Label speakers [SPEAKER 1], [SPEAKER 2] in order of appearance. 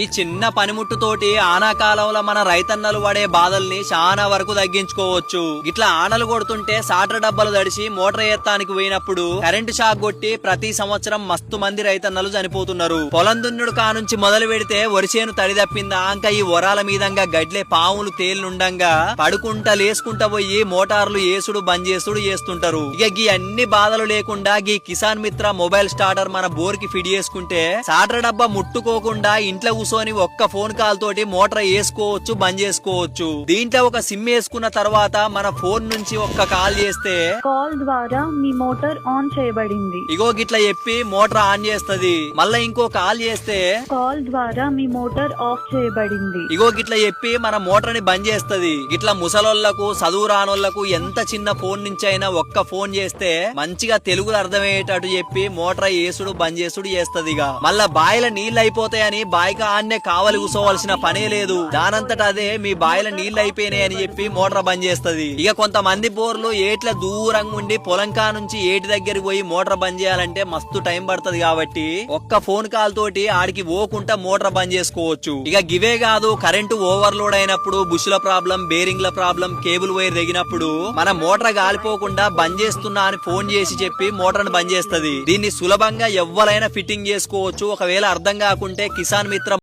[SPEAKER 1] ఈ చిన్న పనిముట్టుతోటి ఆనాకాలంలో మన రైతన్నలు పడే బాధల్ని చాలా వరకు తగ్గించుకోవచ్చు. ఇట్లా ఆనలు కొడుతుంటే సాటర్ డబ్బాలు తడిసి మోటార్ ఎత్తానికి పోయినప్పుడు కరెంటు షాక్ కొట్టి ప్రతి సంవత్సరం మస్తు మంది రైతన్నలు చనిపోతున్నారు. పొలం దున్నుడు కానుంచి మొదలు పెడితే వరిసేను తడి తప్పిందా? అంక ఈ వరాల మీదంగా గడ్లే పాములు తేలినుండంగా పడుకుంటా లేసుకుంటా పోయి మోటార్లు ఏసుడు బంద్ చేసుడు చేస్తుంటారు. ఇక గీ అన్ని బాధలు లేకుండా గీ కిసాన్ మిత్ర మొబైల్ స్టార్టర్ మన బోర్కి ఫిట్ చేసుకుంటే సాటర్ డబ్బా ముట్టుకోకుండా ఇంట్లో కూర్చొని ఒక్క ఫోన్ కాల్ తోటి మోటార్ వేసుకోవచ్చు బంద్ చేసుకోవచ్చు. దీంట్లో ఒక సిమ్ వేసుకున్న తర్వాత మన ఫోన్ నుంచి ఒక్క కాల్ చేస్తే
[SPEAKER 2] కాల్ ద్వారా మీ మోటార్ ఆన్ చేయబడింది.
[SPEAKER 1] ఇగో గిట్ల చెప్పి మోటార్ ఆన్ చేస్తది. మళ్ళా ఇంకో కాల్ చేస్తే
[SPEAKER 2] కాల్ ద్వారా మీ మోటార్ ఆఫ్ చేయబడింది.
[SPEAKER 1] ఇగో గిట్ల చెప్పి మన మోటార్ని బంద్ చేస్తది. గిట్ల ముసలోళ్ళకు చదువు రానోళ్ళకు ఎంత చిన్న ఫోన్ నుంచి అయినా ఒక్క ఫోన్ చేస్తే మంచిగా తెలుగు అర్థమయ్యేటట్టు చెప్పి మోటార్ ఏసుడు బంద్ చేసుడు చేస్తది ఇక మళ్ళా బాయిల నీళ్ళు అయిపోతాయని బాయికి ఆన్నే కావలి కూసోవలసిన పనే లేదు. దానంతట అదే మీ బాయిల నీళ్ళు అయిపోయినాయి అని చెప్పి మోటార్ బంద్ చేస్తది. ఇక కొంతమంది బోర్లు ఏట్ల దూరంగా ఉండి పొలంకా నుంచి ఏటి దగ్గరికి పోయి మోటార్ బంద్ చేయాలంటే మస్తు టైం పడుతుంది కాబట్టి ఒక్క ఫోన్ కాల్ తోటి ఆడికి పోకుండా మోటార్ బంద్ చేసుకోవచ్చు. ఇక గివే కాదు కరెంటు ఓవర్లోడ్ అయినప్పుడు బుషుల ప్రాబ్లం బేరింగ్ల ప్రాబ్లం కేబుల్ వైర్ తెగినప్పుడు మన మోటార్ గాలిపోకుండా బంద్ చేస్తున్నా అని ఫోన్ చేసి చెప్పి మోటార్ బంద్ చేస్తది. దీన్ని సులభంగా ఎవ్వరైనా ఫిట్టింగ్ చేసుకోవచ్చు. ఒకవేళ అర్థం కాకుంటే కిసాన్ మిత్ర